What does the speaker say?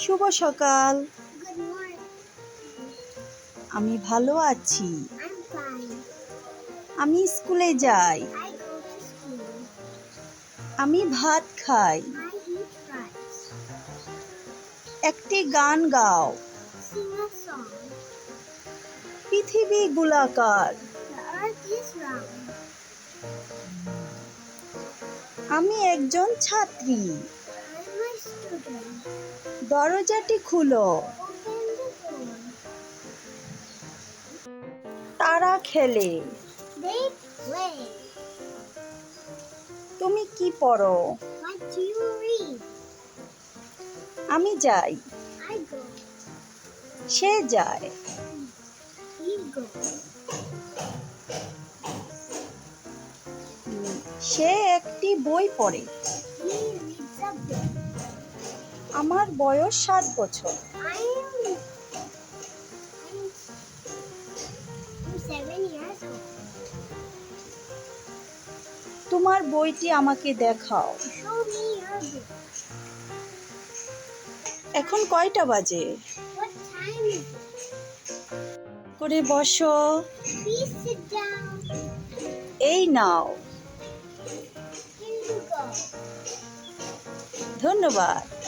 শুভ সকাল। আমি ভালো আছি। আমি স্কুলে যাই। আমি ভাত খাই। একটি গান গাও। পৃথিবী গোলাকার। আমি একজন ছাত্রী। দরজাটি খুলো। তারা খেলে। তুমি কি পড়ো? আমি যাই। সে যায়। সে একটি বই পড়ে। আমার বয়স সাত বছর। তোমার বইটি আমাকে দেখাও। এখন কয়টা বাজে? করে বসো। এই নাও। ধন্যবাদ।